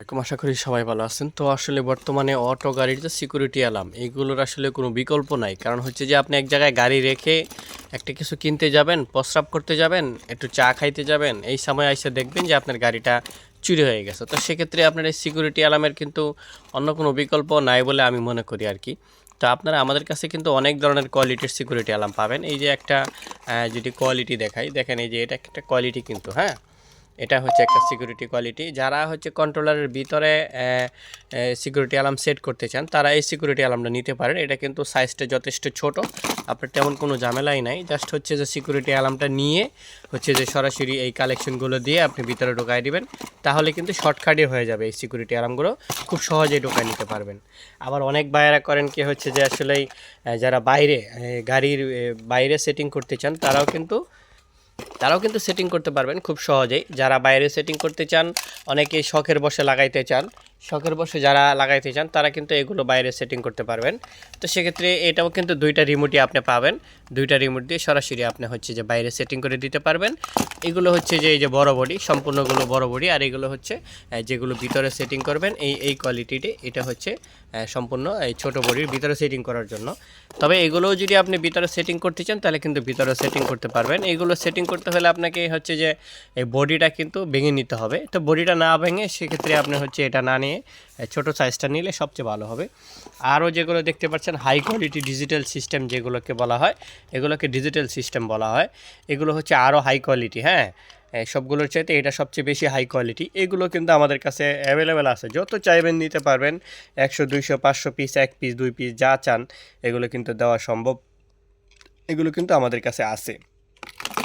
এরকম আশা করি সবাই ভালো আছেন। তো আসলে বর্তমানে অটো গাড়ির যে সিকিউরিটি অ্যালার্ম এইগুলোর আসলে কোনো বিকল্প নাই। কারণ হচ্ছে যে আপনি এক জায়গায় গাড়ি রেখে একটা কিছু কিনতে যাবেন, প্রস্রাব করতে যাবেন, একটু চা খাইতে যাবেন, এই সময় এসে দেখবেন যে আপনার গাড়িটা চুরি হয়ে গেছে। তো সেক্ষেত্রে আপনার এই সিকিউরিটি অ্যালার্মের কিন্তু অন্য কোনো বিকল্প নাই বলে আমি মনে করি আর কি। তো আপনারা আমাদের কাছে কিন্তু অনেক ধরনের কোয়ালিটির সিকিউরিটি অ্যালার্ম পাবেন। এই যে একটা যদি কোয়ালিটি দেখাই, দেখেন এই যে এটা একটা কোয়ালিটি কিন্তু হ্যাঁ? এটা হচ্ছে একটা সিকিউরিটি কোয়ালিটি যারা হচ্ছে কন্ট্রোলারের ভিতরে সিকিউরিটি অ্যালার্ম সেট করতে চান, তারা এই সিকিউরিটি অ্যালার্মটা নিতে পারেন। এটা কিন্তু সাইজটা যথেষ্ট ছোট, আপনার তেমন কোনো ঝামেলাই নাই। জাস্ট হচ্ছে যে সিকিউরিটি অ্যালার্মটা নিয়ে হচ্ছে যে সরাসরি এই কালেকশনগুলো দিয়ে আপনি ভিতরে ঢোকায় দিবেন, তাহলে কিন্তু শর্টকাটই হয়ে যাবে এই সিকিউরিটি অ্যালার্মগুলো খুব সহজেই ঢোকায় নিতে পারবেন। আবার অনেক বায়েরা করেন কি হচ্ছে যে আসলেই যারা বাইরে গাড়ির বাইরে সেটিং করতে চান, তারাও কিন্তু তারাও কিন্তু সেটিং করতে পারবেন খুব সহজেই। যারা বাইরে সেটিং করতে চান অনেকে শখের বসে লাগাইতে চান শখের বসে যারা লাগাইতে চান, তারা কিন্তু এগুলো বাইরে সেটিং করতে পারবেন। তো সেক্ষেত্রে এটাও কিন্তু দুইটা রিমোটই আপনি পাবেন। দুইটা রিমোট দিয়ে সরাসরি আপনি হচ্ছে যে বাইরে সেটিং করে দিতে পারবেন। এগুলো হচ্ছে যে, এই যে বড় বডি সম্পূর্ণগুলো বড় বডি আর এগুলো হচ্ছে যেগুলো ভিতরে সেটিং করবেন, এই এই কোয়ালিটিটি এটা হচ্ছে সম্পূর্ণ, এই ছোটো বডির ভিতরে সেটিং করার জন্য। তবে এগুলোও যদি আপনি ভিতরে সেটিং করতে চান, তাহলে কিন্তু ভিতরে সেটিং করতে পারবেন। এইগুলো সেটিং করতে হলে আপনাকে হচ্ছে যে, এই বডিটা কিন্তু ভেঙে নিতে হবে। তো বডিটা না ভেঙে সেক্ষেত্রে আপনি হচ্ছে এটা না নিয়ে আহ, ছোট সাইজটা নিলে সবচেয়ে ভালো হবে। আরও যেগুলো দেখতে পাচ্ছেন হাই কোয়ালিটি ডিজিটাল সিস্টেম যেগুলোকে বলা হয় এগুলোকে ডিজিটাল সিস্টেম বলা হয়। এগুলো হচ্ছে আরও হাই কোয়ালিটি হ্যাঁ? সবগুলোর চাইতে এটা সবচেয়ে বেশি হাই কোয়ালিটি এগুলো কিন্তু আমাদের কাছে অ্যাভেলেবেল আছে। যত চাইবেন নিতে পারবেন একশো দুইশো পাঁচশো পিস এক পিস দুই পিস যা চান এগুলো কিন্তু দেওয়া সম্ভব। এগুলো কিন্তু আমাদের কাছে আছে।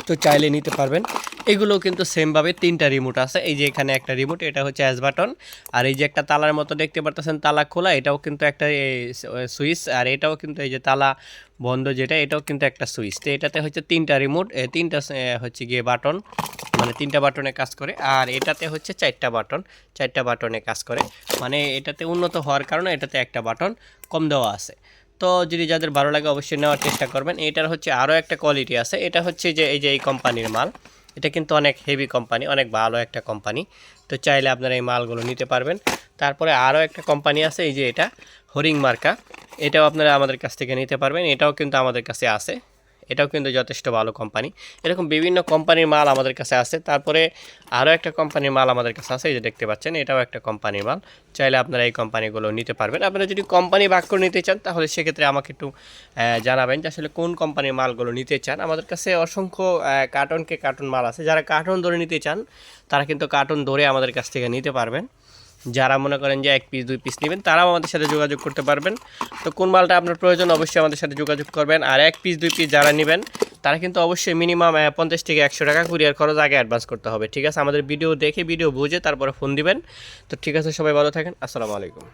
তো চাইলে নিতে পারবেন। এগুলো কিন্তু সেমভাবে তিনটা রিমোট আছে। এই যে এখানে একটা রিমোট এটা হচ্ছে অ্যাস বাটন আর এই যে একটা তালার মতো দেখতে পারতেছেন, তালা খোলা, এটাও কিন্তু একটা সুইচ আর এটাও কিন্তু এই যে তালা বন্ধ যেটা, এটাও কিন্তু একটা সুইচ তো এটাতে হচ্ছে তিনটা রিমোট তিনটা হচ্ছে গিয়ে বাটন মানে তিনটা বাটনে কাজ করে। আর এটাতে হচ্ছে চারটা বাটন চারটা বাটনে কাজ করে। মানে এটাতে উন্নত হওয়ার কারণে এটাতে একটা বাটন কম দেওয়া আছে। তো যদি যাদের ভালো লাগে, অবশ্যই নেওয়ার চেষ্টা করবেন। এটার হচ্ছে আরও একটা কোয়ালিটি আছে। এটা হচ্ছে যে, এই যে এই কোম্পানির মাল। এটা কিন্তু অনেক হেভি কোম্পানি অনেক ভালো একটা কোম্পানি তো চাইলে আপনারা এই মালগুলো নিতে পারবেন। তারপরে আরও একটা কোম্পানি আছে, এই যে এটা, হরিং মার্কা। এটাও আপনারা আমাদের কাছ থেকে নিতে পারবেন। এটাও কিন্তু আমাদের কাছে আছে। এটাও কিন্তু যথেষ্ট ভালো কোম্পানি এরকম বিভিন্ন কোম্পানির মাল আমাদের কাছে আছে। তারপরে আরও একটা কোম্পানির মাল আমাদের কাছে আছে, এই যে দেখতে পাচ্ছেন, এটাও একটা কোম্পানির মাল। চাইলে আপনারা এই কোম্পানিগুলো নিতে পারবেন। আপনারা যদি কোম্পানি ভাগ করে নিতে চান, তাহলে সেক্ষেত্রে আমাকে একটু জানাবেন যে আসলে কোন কোম্পানির মালগুলো নিতে চান। আমাদের কাছে অসংখ্য কার্টনকে কার্টন মাল আছে। যারা কার্টন ধরে নিতে চান, তারা কিন্তু কার্টন ধরে আমাদের কাছ থেকে নিতে পারবেন। যারা মনে করেন যে এক পিস দুই পিস নেবেন, তারাও আমাদের সাথে যোগাযোগ করতে পারবেন। তো কোন মালটা আপনার প্রয়োজন, অবশ্যই আমাদের সাথে যোগাযোগ করবেন। আর এক পিস দুই পিস যারা নেবেন, তারা কিন্তু অবশ্যই মিনিমাম পঞ্চাশ থেকে একশো টাকা কুরিয়ার খরচ আগে অ্যাডভান্স করতে হবে, ঠিক আছে? আমাদের ভিডিও দেখে ভিডিও বুঝে তারপরে ফোন দিবেন। তো ঠিক আছে, সবাই ভালো থাকেন। আসসালামু আলাইকুম।